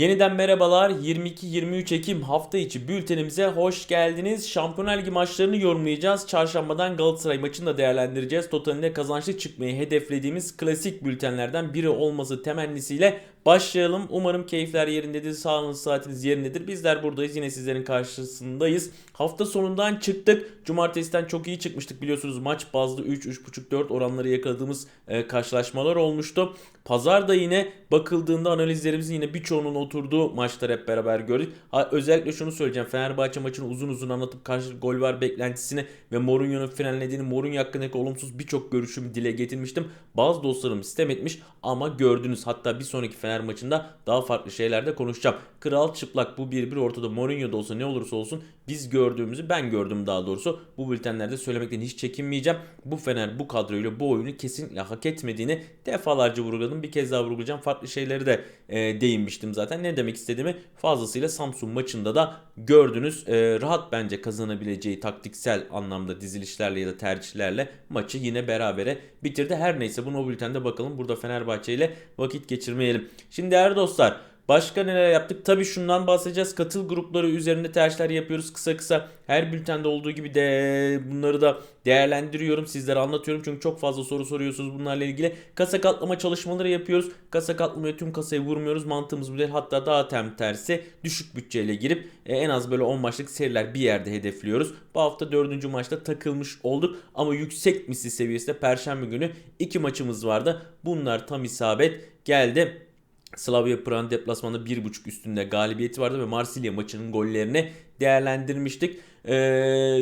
Yeniden merhabalar. 22-23 Ekim hafta içi bültenimize hoş geldiniz. Şampiyonlar Ligi maçlarını yorumlayacağız. Çarşambadan Galatasaray maçını da değerlendireceğiz. Totalinde kazançlı çıkmayı hedeflediğimiz klasik bültenlerden biri olması temennisiyle başlayalım. Umarım keyifler yerindedir, sağlığınız saatiniz yerindedir. Bizler buradayız. Yine sizlerin karşısındayız. Hafta sonundan çıktık. Cumartesiden çok iyi çıkmıştık biliyorsunuz. Maç bazlı 3, 3.5, 4 oranları yakaladığımız e, karşılaşmalar olmuştu. Pazar da yine bakıldığında analizlerimizin yine birçoğunun oturduğu maçlar hep beraber gördük. Ha, özellikle şunu söyleyeceğim. Fenerbahçe maçını uzun uzun anlatıp karşı gol var beklentisini ve Mourinho'nun frenlediğini, Mourinho hakkındaki olumsuz birçok görüşümü dile getirmiştim. Bazı dostlarım sistem etmiş ama gördünüz. Hatta bir sonraki Fener maçında daha farklı şeylerde konuşacağım. Kral çıplak bu bir bir ortada Mourinho da olsa ne olursa olsun biz gördüğümüzü ben gördüm daha doğrusu. Bu bültenlerde söylemekten hiç çekinmeyeceğim. Bu Fener bu kadroyla bu oyunu kesinlikle hak etmediğini defalarca vurguladım. Bir kez daha vurgulayacağım. Farklı şeyleri de e, değinmiştim zaten. Ne demek istediğimi fazlasıyla Samsun maçında da gördünüz. E, rahat bence kazanabileceği taktiksel anlamda dizilişlerle ya da tercihlerle maçı yine berabere bitirdi. Her neyse bunu o bültende bakalım. Burada Fenerbahçe ile vakit geçirmeyelim. Şimdi değerli dostlar Başka neler yaptık? Tabii şundan bahsedeceğiz. Katıl grupları üzerinde tercihler yapıyoruz kısa kısa. Her bültende olduğu gibi de bunları da değerlendiriyorum. Sizlere anlatıyorum. Çünkü çok fazla soru soruyorsunuz bunlarla ilgili. Kasa katlama çalışmaları yapıyoruz. Kasa katlamaya tüm kasayı vurmuyoruz. Mantığımız bu değil. Hatta daha tem tersi düşük bütçeyle girip e, en az böyle 10 maçlık seriler bir yerde hedefliyoruz. Bu hafta 4. maçta takılmış olduk. Ama yüksek misli seviyesinde Perşembe günü 2 maçımız vardı. Bunlar tam isabet geldi. Slavia Prag'ın deplasmanda 1.5 üstünde galibiyeti vardı ve Marsilya maçının gollerini değerlendirmiştik. Ee,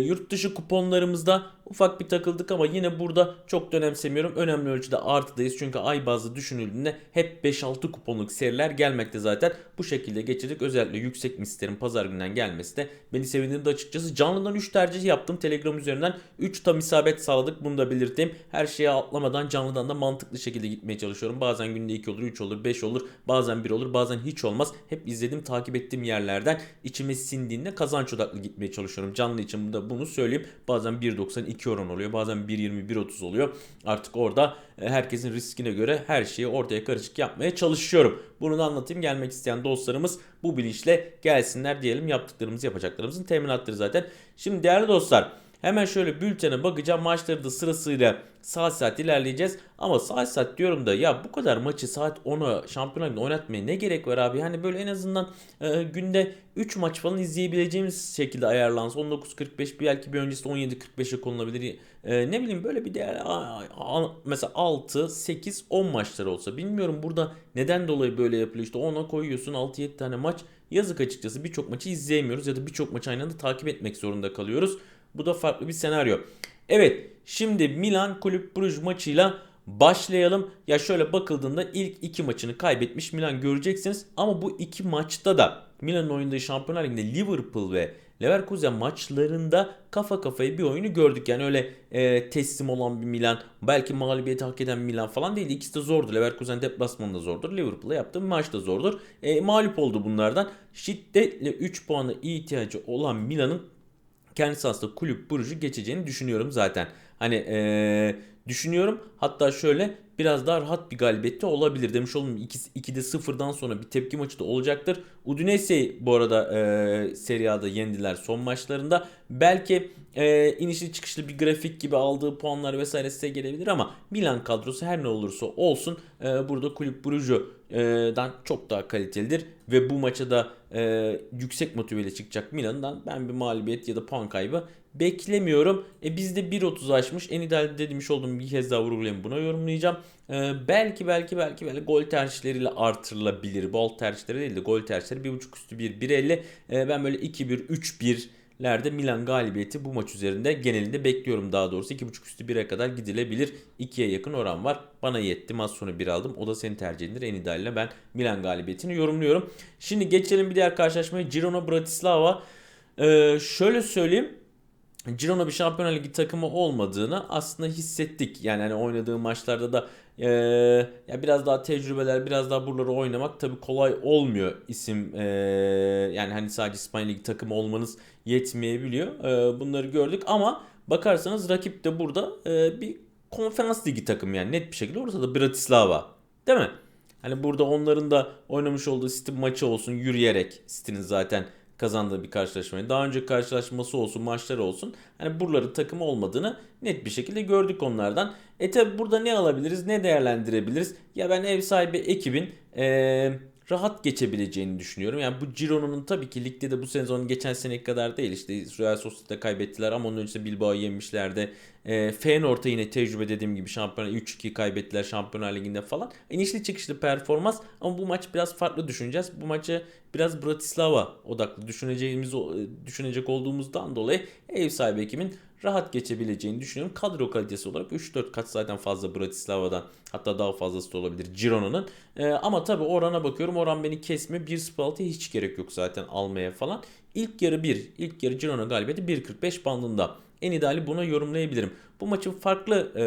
yurt dışı kuponlarımızda ufak bir takıldık ama yine burada çok da önemsemiyorum. Önemli ölçüde artıdayız çünkü ay bazlı düşünüldüğünde hep 5-6 kuponluk seriler gelmekte zaten. Bu şekilde geçirdik. Özellikle yüksek mislerin pazar günden gelmesi de beni sevindirdi açıkçası. Canlıdan 3 tercih yaptım. Telegram üzerinden 3 tam isabet sağladık. Bunu da belirteyim. Her şeye atlamadan canlıdan da mantıklı şekilde gitmeye çalışıyorum. Bazen günde 2 olur, 3 olur, 5 olur. Bazen 1 olur, bazen hiç olmaz. Hep izledim, takip ettiğim yerlerden içime sindiğinde kazanç odaklı gitmeye çalışıyorum. Canlı için de bunu söyleyeyim. Bazen 1.92 oran oluyor. Bazen 1.20, 1.30 oluyor. Artık orada e, herkesin riskine göre her şeyi ortaya karışık yapmaya çalışıyorum. Bunu da anlatayım. Gelmek isteyen dostlarımız bu bilinçle gelsinler diyelim. Yaptıklarımızı yapacaklarımızın teminatları zaten. Şimdi değerli dostlar Hemen şöyle bültene bakacağım. Maçları da sırasıyla saat saat ilerleyeceğiz. Ama saat saat diyorum da ya bu kadar maçı saat 10'a şampiyonlar oynatmaya ne gerek var abi? Hani böyle en azından e, günde 3 maç falan izleyebileceğimiz şekilde ayarlansın. 19.45 belki bir öncesi 17.45'e konulabilir. E, ne bileyim böyle bir değer mesela 6, 8, 10 maçlar olsa. Bilmiyorum burada neden dolayı böyle yapılıyor. İşte 10'a koyuyorsun 6-7 tane maç. Yazık açıkçası birçok maçı izleyemiyoruz ya da birçok maçı aynı anda takip etmek zorunda kalıyoruz. Bu da farklı bir senaryo. Evet şimdi Milan Kulüp Bruj maçıyla başlayalım. Ya şöyle bakıldığında ilk iki maçını kaybetmiş Milan göreceksiniz. Ama bu iki maçta da Milan'ın oynadığı Şampiyonlar Ligi'nde Liverpool ve Leverkusen maçlarında kafa kafaya bir oyunu gördük. Yani öyle e, teslim olan bir Milan, belki mağlubiyeti hak eden Milan falan değil. İkisi de zordu. Leverkusen deplasmanında zordur. Liverpool'a yaptığı maç da zordur. E, mağlup oldu bunlardan. Şiddetle 3 puanı ihtiyacı olan Milan'ın kendisi aslında kulüp Brugge'u geçeceğini düşünüyorum zaten. Hani ee, düşünüyorum hatta şöyle biraz daha rahat bir galibiyette olabilir demiş oldum. 2'de 0'dan sonra bir tepki maçı da olacaktır. Udinese bu arada e, Serie yendiler son maçlarında. Belki e, inişli çıkışlı bir grafik gibi aldığı puanlar vesaire size gelebilir ama Milan kadrosu her ne olursa olsun e, burada kulüp Brugge'dan çok daha kalitelidir. Ve bu maça da e, yüksek motiveyle çıkacak Milan'dan ben bir mağlubiyet ya da puan kaybı beklemiyorum. E bizde 1.30 aşmış. En ideal demiş olduğum bir kez daha vurgulayayım buna yorumlayacağım. E, belki belki belki böyle gol tercihleriyle artırılabilir. Bol tercihleri değil de gol tercihleri 1.5 üstü 1 1.50. E, ben böyle 2-1 3-1 lerde Milan galibiyeti bu maç üzerinde genelinde bekliyorum daha doğrusu. 2.5 üstü 1'e kadar gidilebilir. 2'ye yakın oran var. Bana yetti. Maç sonu 1 aldım. O da senin tercihindir. En idealle ben Milan galibiyetini yorumluyorum. Şimdi geçelim bir diğer karşılaşmaya. Girona Bratislava. Ee, şöyle söyleyeyim. Girona bir Şampiyonlar Ligi takımı olmadığını aslında hissettik. Yani hani oynadığı maçlarda da ee, ya biraz daha tecrübeler, biraz daha buraları oynamak tabii kolay olmuyor isim. Ee, yani hani sadece İspanya Ligi takımı olmanız yetmeyebiliyor. Ee, bunları gördük ama bakarsanız rakip de burada e, bir konferans ligi takımı yani net bir şekilde ortada Bratislava. Değil mi? Hani burada onların da oynamış olduğu City maçı olsun yürüyerek City'nin zaten kazandığı bir karşılaşmayı. Daha önce karşılaşması olsun, maçları olsun. Hani buraların takım olmadığını net bir şekilde gördük onlardan. E tabi burada ne alabiliriz, ne değerlendirebiliriz? Ya ben ev sahibi ekibin ee, rahat geçebileceğini düşünüyorum. Yani bu Girona'nın tabii ki ligde de bu sezon geçen seneki kadar değil. İşte Real Sociedad'da kaybettiler ama onun öncesinde Bilbao'yu yemişlerdi. E, Feyenoord'a yine tecrübe dediğim gibi şampiyonlar 3-2 kaybettiler Şampiyonlar Ligi'nde falan. İnişli çıkışlı performans ama bu maç biraz farklı düşüneceğiz. Bu maçı biraz Bratislava odaklı düşüneceğimiz düşünecek olduğumuzdan dolayı ev sahibi ekibin rahat geçebileceğini düşünüyorum. Kadro kalitesi olarak 3-4 kat zaten fazla Bratislava'dan hatta daha fazlası da olabilir Girona'nın. Ee, ama tabii orana bakıyorum. Oran beni kesme. 1.06'ya hiç gerek yok zaten almaya falan. İlk yarı 1. ilk yarı Girona galibiyeti 1.45 bandında. En ideali buna yorumlayabilirim. Bu maçın farklı e,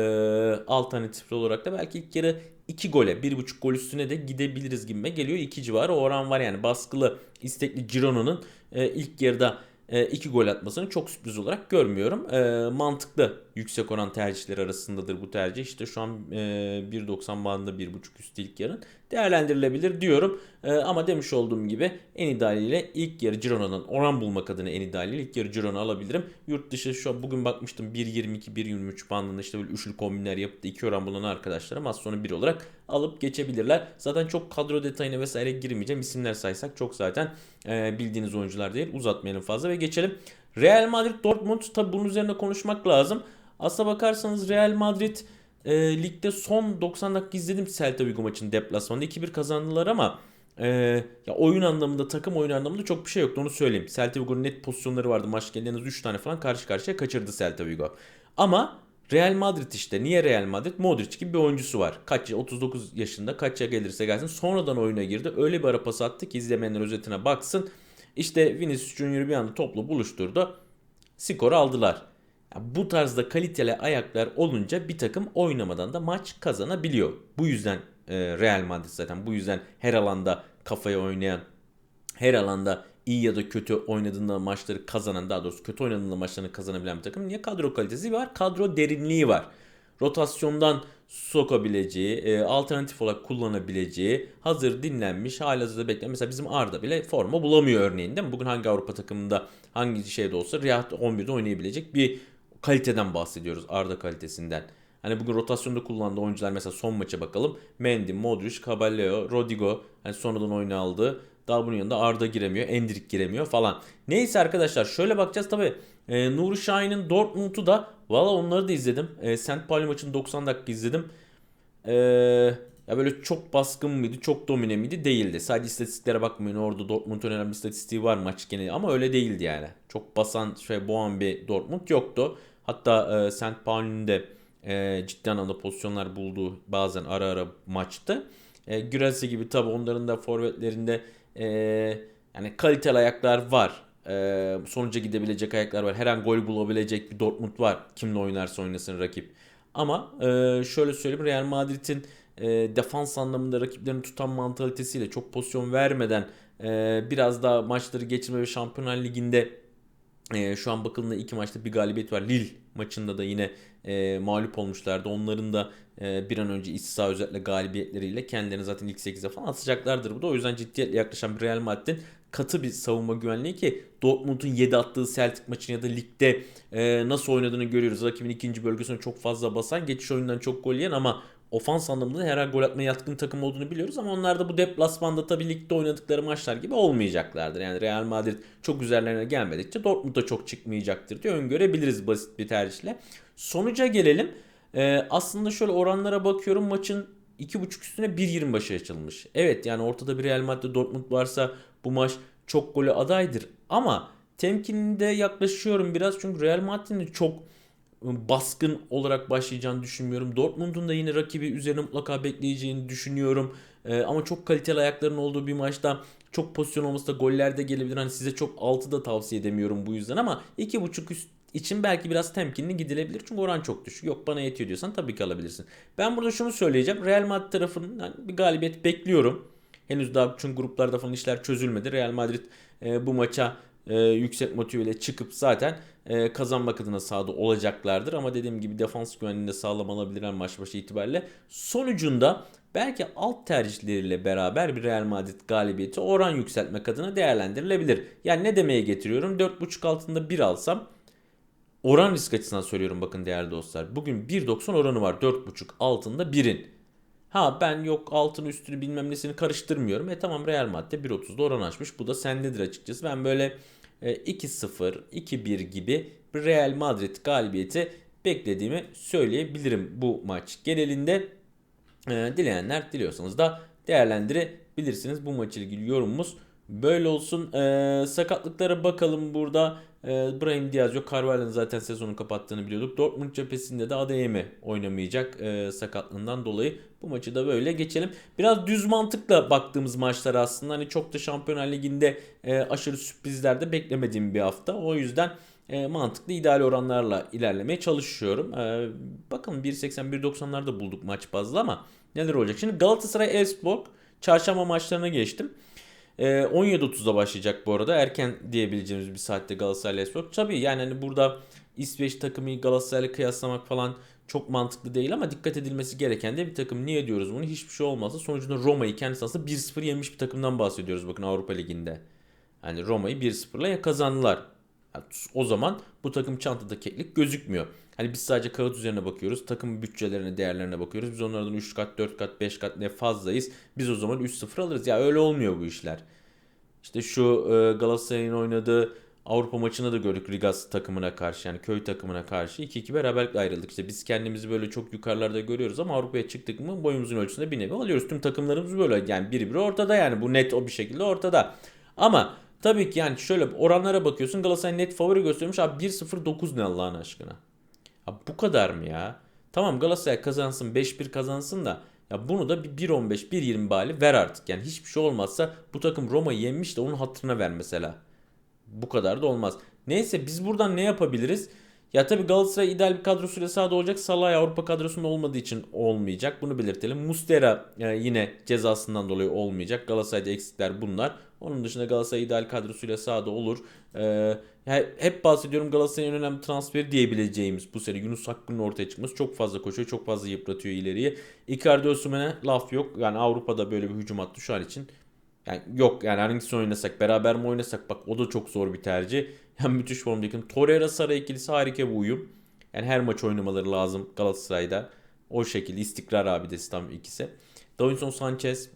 alternatifli olarak da belki ilk yarı 2 gole 1.5 gol üstüne de gidebiliriz gibime geliyor. 2 civarı oran var yani baskılı istekli Girona'nın e, ilk yarıda 2 e, gol atmasını çok sürpriz olarak görmüyorum. E, mantıklı yüksek oran tercihler arasındadır bu tercih. İşte şu an e, 1.90 bandında 1.5 üst ilk yarın değerlendirilebilir diyorum. E, ama demiş olduğum gibi en idealiyle ilk yarı Girona'dan oran bulmak adına en idealiyle ilk yarı Girona alabilirim. Yurt dışı şu an bugün bakmıştım 1.22 1.23 bandında işte böyle üçlü kombinler yapıp da 2 oran bulan arkadaşlarım az sonra 1 olarak alıp geçebilirler. Zaten çok kadro detayına vesaire girmeyeceğim. İsimler saysak çok zaten e, bildiğiniz oyuncular değil. Uzatmayalım fazla ve geçelim. Real Madrid Dortmund tabi bunun üzerine konuşmak lazım. Aslına bakarsanız Real Madrid e, ligde son 90 dakika izledim Celta Vigo maçını deplasmanda 2-1 kazandılar ama e, ya oyun anlamında takım oyun anlamında çok bir şey yoktu onu söyleyeyim. Celta Vigo'nun net pozisyonları vardı. Maç en az 3 tane falan karşı karşıya kaçırdı Celta Vigo. Ama Real Madrid işte. Niye Real Madrid? Modric gibi bir oyuncusu var. Kaç 39 yaşında kaç ya gelirse gelsin. Sonradan oyuna girdi. Öyle bir ara pas attı ki izlemeyenler özetine baksın. İşte Vinicius Junior bir anda toplu buluşturdu. Skoru aldılar. bu tarzda kaliteli ayaklar olunca bir takım oynamadan da maç kazanabiliyor. Bu yüzden e, Real Madrid zaten bu yüzden her alanda kafaya oynayan, her alanda iyi ya da kötü oynadığında maçları kazanan daha doğrusu kötü oynadığında maçlarını kazanabilen bir takım. Niye? Kadro kalitesi var, kadro derinliği var. Rotasyondan sokabileceği, e, alternatif olarak kullanabileceği, hazır dinlenmiş, halihazırda bekleyen. Mesela bizim Arda bile forma bulamıyor örneğin değil mi? Bugün hangi Avrupa takımında hangi şeyde olsa Riyad 11'de oynayabilecek bir kaliteden bahsediyoruz Arda kalitesinden. Hani bugün rotasyonda kullandığı oyuncular mesela son maça bakalım. Mendy, Modric, Caballero, Rodrigo hani sonradan oyuna aldı. Daha bunun yanında Arda giremiyor, Endrik giremiyor falan. Neyse arkadaşlar şöyle bakacağız tabi. E, Nuri Şahin'in Dortmund'u da valla onları da izledim. E, St. Pauli maçını 90 dakika izledim. E, ya böyle çok baskın mıydı, çok domine miydi? Değildi. Sadece istatistiklere bakmayın. Orada Dortmund'un önemli istatistiği var maç geneli ama öyle değildi yani. Çok basan, şey boğan bir Dortmund yoktu. Hatta e, St. Pauli'nin de e, ciddi anlamda pozisyonlar bulduğu bazen ara ara maçtı. E, Gürelse gibi tabi onların da forvetlerinde e, yani kaliteli ayaklar var. E, sonuca gidebilecek ayaklar var. Her an gol bulabilecek bir Dortmund var. Kimle oynarsa oynasın rakip. Ama şöyle söyleyeyim Real Madrid'in defans anlamında rakiplerini tutan mantalitesiyle çok pozisyon vermeden biraz daha maçları geçirme ve Şampiyonlar Ligi'nde şu an bakıldığında iki maçta bir galibiyet var. Lille maçında da yine mağlup olmuşlardı. Onların da bir an önce iç özellikle galibiyetleriyle kendilerini zaten ilk 8'e falan atacaklardır. Bu da o yüzden ciddiyetle yaklaşan bir Real Madrid'in katı bir savunma güvenliği ki Dortmund'un 7 attığı Celtic maçını ya da ligde e, nasıl oynadığını görüyoruz. Rakibin ikinci bölgesine çok fazla basan, geçiş oyundan çok gol yiyen ama ofans anlamında her gol atmaya yatkın takım olduğunu biliyoruz ama onlar da bu deplasmanda tabii ligde oynadıkları maçlar gibi olmayacaklardır. Yani Real Madrid çok üzerlerine gelmedikçe Dortmund da çok çıkmayacaktır diye öngörebiliriz basit bir tercihle. Sonuca gelelim. Ee, aslında şöyle oranlara bakıyorum maçın 2.5 üstüne 1.20 başı açılmış. Evet yani ortada bir Real Madrid Dortmund varsa bu maç çok golü adaydır. Ama temkininde yaklaşıyorum biraz çünkü Real Madrid'in çok baskın olarak başlayacağını düşünmüyorum. Dortmund'un da yine rakibi üzerine mutlaka bekleyeceğini düşünüyorum. Ee, ama çok kaliteli ayakların olduğu bir maçta çok pozisyon olması da goller de gelebilir. Hani size çok altı da tavsiye edemiyorum bu yüzden ama 2.5 üst için belki biraz temkinli gidilebilir. Çünkü oran çok düşük. Yok bana yetiyor diyorsan tabii ki alabilirsin. Ben burada şunu söyleyeceğim. Real Madrid tarafından bir galibiyet bekliyorum. Henüz daha çünkü gruplarda falan işler çözülmedi. Real Madrid e, bu maça e, yüksek motiveyle çıkıp zaten e, kazanmak adına sahada olacaklardır. Ama dediğim gibi defans güvenliğini de sağlam alabilirler maç başı itibariyle. Sonucunda belki alt tercihleriyle beraber bir Real Madrid galibiyeti oran yükseltmek adına değerlendirilebilir. Yani ne demeye getiriyorum? 4.5 altında 1 alsam oran risk açısından söylüyorum bakın değerli dostlar. Bugün 1.90 oranı var 4.5 altında 1'in. Ha ben yok altın üstünü bilmem nesini karıştırmıyorum. E tamam Real Madrid 1.30'da oran açmış. Bu da sendedir açıkçası. Ben böyle 2-0, e, 2-1 gibi Real Madrid galibiyeti beklediğimi söyleyebilirim bu maç genelinde. E, dileyenler diliyorsanız da değerlendirebilirsiniz. Bu maç ilgili yorumumuz böyle olsun. E, sakatlıklara bakalım burada. E, Brahim Diaz yok. Carvalho'nun zaten sezonu kapattığını biliyorduk. Dortmund cephesinde de ADM oynamayacak e, sakatlığından dolayı. Bu maçı da böyle geçelim. Biraz düz mantıkla baktığımız maçlar aslında. Hani çok da Şampiyonlar Ligi'nde e, aşırı sürprizler de beklemediğim bir hafta. O yüzden e, mantıklı ideal oranlarla ilerlemeye çalışıyorum. E, bakın 1.80-1.90'larda bulduk maç bazlı ama neler olacak? Şimdi Galatasaray Elfsborg çarşamba maçlarına geçtim. E, 17.30'da başlayacak bu arada. Erken diyebileceğimiz bir saatte Galatasaray Elfsborg. Tabii yani hani burada İsveç takımı Galatasaray'la kıyaslamak falan çok mantıklı değil ama dikkat edilmesi gereken de bir takım. Niye diyoruz bunu? Hiçbir şey olmazsa sonucunda Roma'yı kendisi aslında 1-0 yemiş bir takımdan bahsediyoruz bakın Avrupa Ligi'nde. Yani Roma'yı 1-0'la kazandılar. O zaman bu takım çantada keklik gözükmüyor. Hani biz sadece kağıt üzerine bakıyoruz. Takım bütçelerine, değerlerine bakıyoruz. Biz onlardan 3 kat, 4 kat, 5 kat ne fazlayız. Biz o zaman 3-0 alırız. Ya öyle olmuyor bu işler. İşte şu e, Galatasaray'ın oynadığı Avrupa maçında da gördük Rigas takımına karşı yani köy takımına karşı 2-2 beraberlikle ayrıldık. İşte biz kendimizi böyle çok yukarılarda görüyoruz ama Avrupa'ya çıktık mı boyumuzun ölçüsünde bir nevi alıyoruz. Tüm takımlarımız böyle yani biri biri ortada yani bu net o bir şekilde ortada. Ama tabii ki yani şöyle oranlara bakıyorsun Galatasaray net favori göstermiş abi 1-0-9 ne Allah'ın aşkına. Abi bu kadar mı ya? Tamam Galatasaray kazansın 5-1 kazansın da ya bunu da bir 1-15 1-20 bali ver artık. Yani hiçbir şey olmazsa bu takım Roma'yı yenmiş de onun hatırına ver mesela. Bu kadar da olmaz. Neyse biz buradan ne yapabiliriz? Ya tabii Galatasaray ideal bir kadrosuyla sahada olacak. Salah Avrupa kadrosunda olmadığı için olmayacak. Bunu belirtelim. Mustera e, yine cezasından dolayı olmayacak. Galatasaray'da eksikler bunlar. Onun dışında Galatasaray ideal kadrosuyla sahada olur. Ee, hep bahsediyorum Galatasaray'ın önemli transferi diyebileceğimiz bu sene Yunus Hakkı'nın ortaya çıkması çok fazla koşuyor. Çok fazla yıpratıyor ileriye. Icardi Osimhen'e laf yok. Yani Avrupa'da böyle bir hücum attı şu an için yani yok yani hangisi oynasak beraber mi oynasak bak o da çok zor bir tercih. Yani müthiş formdaki Torreira Sara ikilisi harika bir uyum. Yani her maç oynamaları lazım Galatasaray'da. O şekilde istikrar abidesi tam ikisi. Davinson Sanchez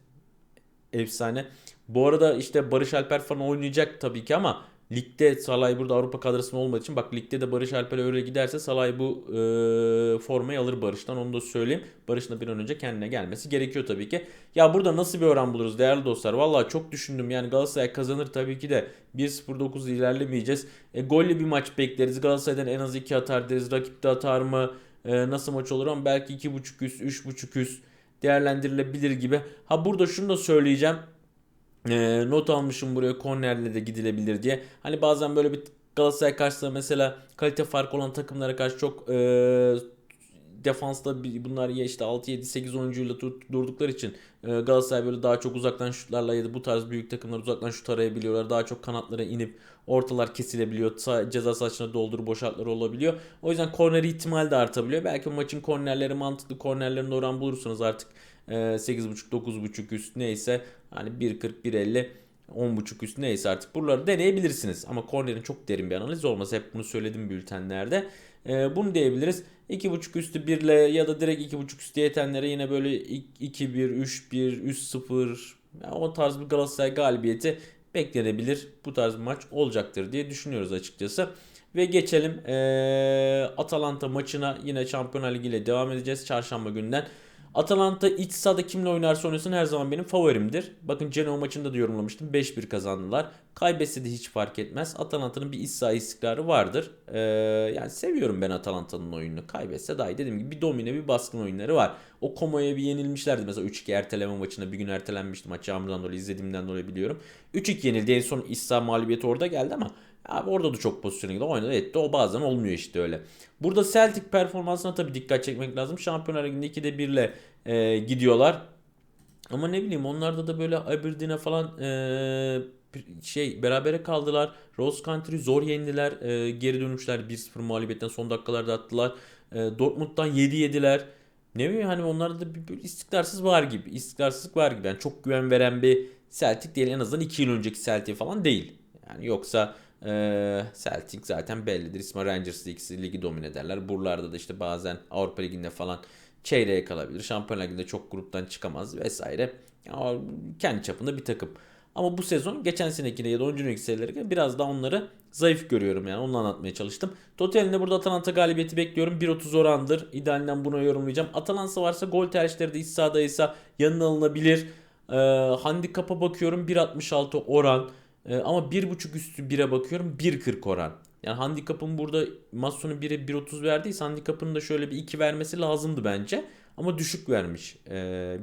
efsane. Bu arada işte Barış Alper falan oynayacak tabii ki ama Ligde Salay burada Avrupa kadrosunda olmadığı için bak ligde de Barış Alper öyle giderse Salay bu e, formayı alır Barış'tan onu da söyleyeyim. Barış'ın da bir an önce kendine gelmesi gerekiyor tabii ki. Ya burada nasıl bir oran buluruz değerli dostlar? Vallahi çok düşündüm yani Galatasaray kazanır tabii ki de 1-0-9 ilerlemeyeceğiz. E, gollü bir maç bekleriz. Galatasaray'dan en az 2 atar deriz. Rakip de atar mı? E, nasıl maç olur ama belki 2.5 üst 3.5 üst değerlendirilebilir gibi. Ha burada şunu da söyleyeceğim. E, not almışım buraya kornerle de gidilebilir diye. Hani bazen böyle bir Galatasaray karşısında mesela kalite farkı olan takımlara karşı çok e, defansta bunlar ya işte 6 7 8 oyuncuyla durdukları için e, Galatasaray böyle daha çok uzaktan şutlarla ya da bu tarz büyük takımlar uzaktan şut arayabiliyorlar. Daha çok kanatlara inip ortalar kesilebiliyor. Ceza saçına doldur boşaltları olabiliyor. O yüzden korner ihtimali de artabiliyor. Belki maçın kornerleri mantıklı kornerlerin oran bulursunuz artık 8.5-9.5 ee, üst neyse hani 1.40 1.50 10.5 üst neyse artık buraları deneyebilirsiniz. Ama kornerin çok derin bir analiz olmaz. Hep bunu söyledim bültenlerde. Ee, bunu diyebiliriz. 2.5 üstü 1 ile ya da direkt 2.5 üstü yetenlere yine böyle 2-1, 3-1, 3-0 yani o tarz bir Galatasaray galibiyeti beklenebilir. Bu tarz bir maç olacaktır diye düşünüyoruz açıkçası. Ve geçelim ee, Atalanta maçına yine Şampiyonlar Ligi ile devam edeceğiz çarşamba günden. Atalanta iç sahada kimle oynarsa oynasın her zaman benim favorimdir. Bakın Genoa maçında da yorumlamıştım. 5-1 kazandılar. Kaybetse de hiç fark etmez. Atalanta'nın bir iç saha istikrarı vardır. Ee, yani seviyorum ben Atalanta'nın oyununu. Kaybetse dahi dediğim gibi bir domine bir baskın oyunları var. O Komo'ya bir yenilmişlerdi. Mesela 3-2 erteleme maçında bir gün ertelenmişti. Maç yağmurdan dolayı izlediğimden dolayı biliyorum. 3-2 yenildi. En son iç saha mağlubiyeti orada geldi ama Abi orada da çok pozisyon gidiyor. Oynadı etti. O bazen olmuyor işte öyle. Burada Celtic performansına tabii dikkat çekmek lazım. Şampiyonlar Ligi'nde 2'de 1 ile e, gidiyorlar. Ama ne bileyim onlarda da böyle Aberdeen'e falan eee, şey berabere kaldılar. Rose Country zor yendiler. Eee, geri dönüşler 1-0 mağlubiyetten son dakikalarda attılar. Eee, Dortmund'dan 7 yediler. Ne bileyim hani onlarda da bir, bir istikrarsız var gibi. İstikrarsızlık var gibi. Yani çok güven veren bir Celtic değil. En azından 2 yıl önceki Celtic falan değil. Yani yoksa eee, Celtic zaten bellidir. İsmail Rangers ikisi ligi domine ederler. Buralarda da işte bazen Avrupa Ligi'nde falan çeyreğe kalabilir. Şampiyonlar Ligi'nde çok gruptan çıkamaz vesaire. Ya, kendi çapında bir takım. Ama bu sezon geçen senekine ya da 10. lig serilere göre biraz daha onları zayıf görüyorum yani onu anlatmaya çalıştım. Totalinde burada Atalanta galibiyeti bekliyorum. 1.30 orandır. İdealinden bunu yorumlayacağım. Atalanta varsa gol tercihleri de iç sahadaysa yanına alınabilir. Ee, handikapa bakıyorum 1.66 oran. Ee, ama 1.5 üstü 1'e bakıyorum 1.40 oran. Yani handikapın burada maç sonu 1'e 1.30 verdiyse handikapın da şöyle bir 2 vermesi lazımdı bence. Ama düşük vermiş. Ee,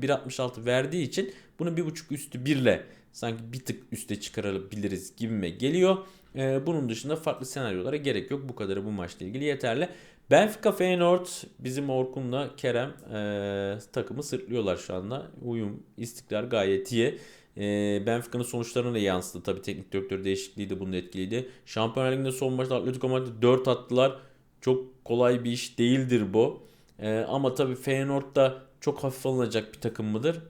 1.66 verdiği için bunu 1.5 üstü 1 ile sanki bir tık üste çıkarabiliriz gibime geliyor. Ee, bunun dışında farklı senaryolara gerek yok. Bu kadarı bu maçla ilgili yeterli. Benfica Feyenoord bizim Orkun'la Kerem e, takımı sırtlıyorlar şu anda. Uyum, istikrar gayet iyi. E, Benfica'nın sonuçlarına da yansıdı. Tabii teknik direktör değişikliği de bunu etkiliydi. Şampiyonlar Ligi'nde son maçta Atletico Madrid 4 attılar. Çok kolay bir iş değildir bu. E, ama tabii Feyenoord da çok hafif alınacak bir takım mıdır?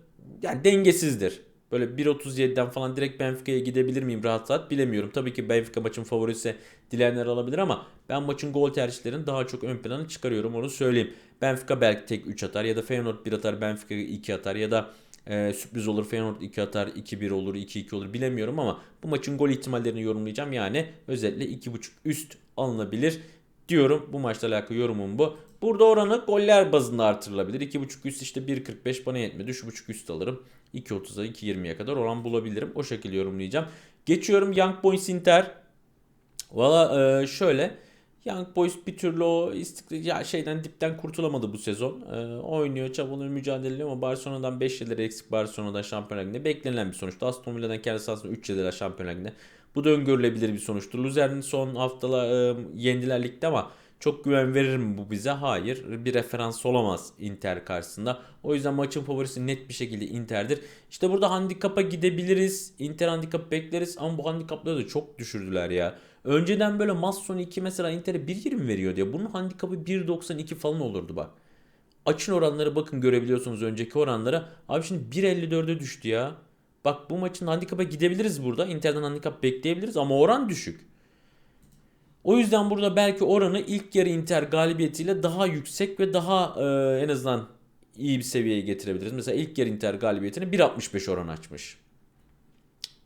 Yani dengesizdir. Böyle 1.37'den falan direkt Benfica'ya gidebilir miyim rahat rahat bilemiyorum. Tabii ki Benfica maçın favorisi dilenler alabilir ama ben maçın gol tercihlerini daha çok ön plana çıkarıyorum onu söyleyeyim. Benfica belki tek 3 atar ya da Feyenoord 1 atar Benfica 2 atar ya da e, sürpriz olur Feyenoord 2 atar 2-1 olur 2-2 olur bilemiyorum ama bu maçın gol ihtimallerini yorumlayacağım. Yani özellikle 2.5 üst alınabilir diyorum. Bu maçla alakalı yorumum bu. Burada oranı goller bazında artırılabilir. 2.5 üst işte 1.45 bana yetmedi. 3.5 üst alırım. 2.30'a 2.20'ye kadar oran bulabilirim. O şekilde yorumlayacağım. Geçiyorum Young Boys Inter. Valla e, şöyle. Young Boys bir türlü o istikrar ya şeyden dipten kurtulamadı bu sezon. E, oynuyor, çabalıyor, mücadele ediyor ama Barcelona'dan 5 yıldır eksik Barcelona'dan Şampiyonlar Ligi'nde beklenilen bir sonuçtu. Aston Villa'dan kendisi aslında 3 yıldır Şampiyonlar Ligi'nde. Bu da öngörülebilir bir sonuçtur. Luzern'in son haftalar e, yendiler ligde ama çok güven verir mi bu bize? Hayır. Bir referans olamaz Inter karşısında. O yüzden maçın favorisi net bir şekilde Inter'dir. İşte burada handikapa gidebiliriz. Inter handikap bekleriz ama bu handikapları da çok düşürdüler ya. Önceden böyle maç sonu 2 mesela Inter'e 1.20 veriyor diye. Bunun handikapı 1.92 falan olurdu bak. Açın oranları bakın görebiliyorsunuz önceki oranlara. Abi şimdi 1.54'e düştü ya. Bak bu maçın handikapa gidebiliriz burada. Inter'den handikap bekleyebiliriz ama oran düşük. O yüzden burada belki oranı ilk yarı Inter galibiyetiyle daha yüksek ve daha e, en azından iyi bir seviyeye getirebiliriz. Mesela ilk yarı Inter galibiyetini 1.65 oran açmış.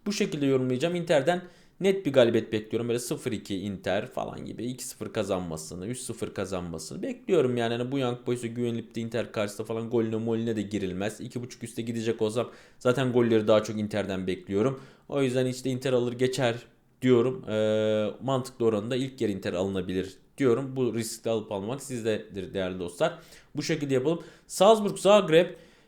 Bu şekilde yorumlayacağım. Inter'den net bir galibiyet bekliyorum. Böyle 0-2 Inter falan gibi 2-0 kazanmasını, 3-0 kazanmasını bekliyorum. Yani hani bu Young Boys'a güvenilip de Inter karşısında falan golüne molüne de girilmez. 2.5 üste gidecek olsam zaten golleri daha çok Inter'den bekliyorum. O yüzden işte Inter alır geçer diyorum. E, mantıklı oranında ilk yer Inter alınabilir diyorum. Bu riskli alıp almak sizdedir değerli dostlar. Bu şekilde yapalım. Salzburg Zagreb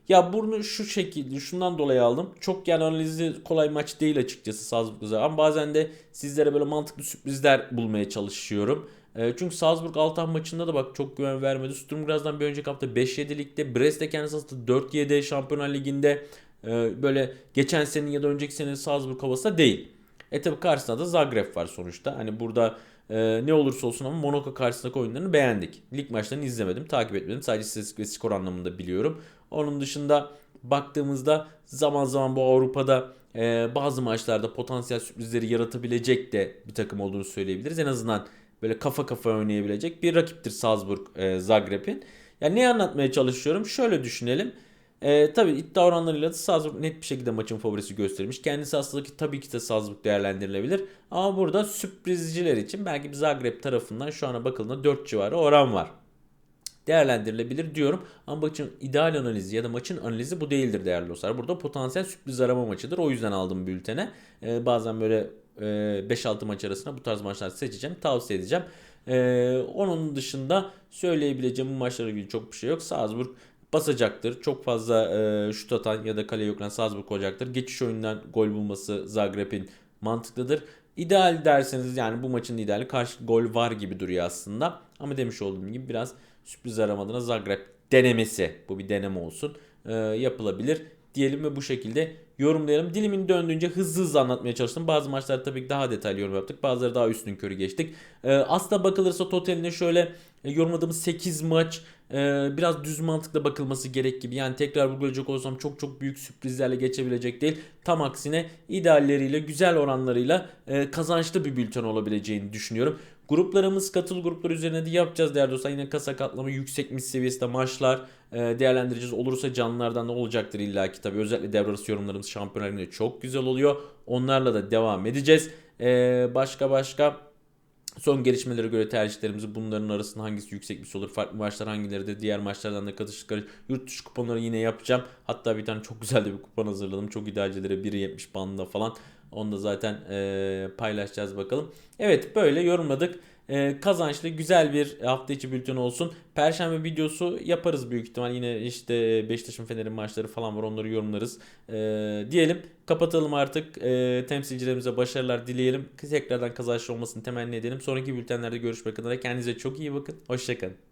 ya bunu şu şekilde şundan dolayı aldım. Çok yani analizi kolay maç değil açıkçası Salzburg Zagreb. Ama bazen de sizlere böyle mantıklı sürprizler bulmaya çalışıyorum. E, çünkü Salzburg Altan maçında da bak çok güven vermedi. Sturm Graz'dan bir önceki hafta 5-7 ligde. Brest'te kendisi aslında 4-7 Şampiyonlar Ligi'nde. E, böyle geçen senenin ya da önceki senenin Salzburg havası değil. E tabi karşısında da Zagreb var sonuçta. Hani burada e, ne olursa olsun ama Monaco karşısındaki oyunlarını beğendik. Lig maçlarını izlemedim, takip etmedim. Sadece istatistik ve skor anlamında biliyorum. Onun dışında baktığımızda zaman zaman bu Avrupa'da e, bazı maçlarda potansiyel sürprizleri yaratabilecek de bir takım olduğunu söyleyebiliriz. En azından böyle kafa kafa oynayabilecek bir rakiptir Salzburg e, Zagreb'in. Yani ne anlatmaya çalışıyorum? Şöyle düşünelim. E, tabii iddia oranlarıyla da Salzburg net bir şekilde maçın favorisi göstermiş. Kendisi aslında ki tabii ki de Salzburg değerlendirilebilir. Ama burada sürprizciler için belki bir Zagreb tarafından şu ana bakıldığında 4 civarı oran var. Değerlendirilebilir diyorum. Ama maçın ideal analizi ya da maçın analizi bu değildir değerli dostlar. Burada potansiyel sürpriz arama maçıdır. O yüzden aldım bültene. E, bazen böyle e, 5-6 maç arasında bu tarz maçlar seçeceğim. Tavsiye edeceğim. Ee, onun dışında söyleyebileceğim bu maçlarla ilgili çok bir şey yok. Salzburg basacaktır. Çok fazla e, şut atan ya da kale yoklayan Salzburg olacaktır. Geçiş oyundan gol bulması Zagreb'in mantıklıdır. İdeal derseniz yani bu maçın ideali karşı gol var gibi duruyor aslında. Ama demiş olduğum gibi biraz sürpriz aramadığına Zagreb denemesi bu bir deneme olsun e, yapılabilir diyelim ve bu şekilde yorumlayalım. Dilimin döndüğünce hızlı hızlı anlatmaya çalıştım. Bazı maçlar tabii ki daha detaylı yorum yaptık. Bazıları daha üstün körü geçtik. Ee, aslında bakılırsa totaline şöyle e, yorumladığımız 8 maç e, biraz düz mantıkla bakılması gerek gibi. Yani tekrar vurgulayacak olsam çok çok büyük sürprizlerle geçebilecek değil. Tam aksine idealleriyle, güzel oranlarıyla e, kazançlı bir bülten olabileceğini düşünüyorum. Gruplarımız katıl grupları üzerine de yapacağız değerli dostlar. Yine kasa katlama yüksek mis seviyesinde maçlar e, değerlendireceğiz. Olursa canlılardan da olacaktır illaki tabii. Özellikle devre arası yorumlarımız Şampiyonlar çok güzel oluyor. Onlarla da devam edeceğiz. E, başka başka Son gelişmelere göre tercihlerimizi bunların arasında hangisi yüksek bir olur, farklı maçlar hangileri de diğer maçlardan da katıştıkları yurt dışı kuponları yine yapacağım. Hatta bir tane çok güzel de bir kupon hazırladım. Çok idealcilere 1.70 bandında falan. Onu da zaten e, paylaşacağız bakalım. Evet böyle yorumladık. E, kazançlı güzel bir hafta içi bülten olsun. Perşembe videosu yaparız büyük ihtimal. Yine işte Beşiktaş'ın Fener'in maçları falan var onları yorumlarız. E, diyelim kapatalım artık. E, temsilcilerimize başarılar dileyelim. Tekrardan kazançlı olmasını temenni edelim. Sonraki bültenlerde görüşmek üzere. Kendinize çok iyi bakın. Hoşçakalın.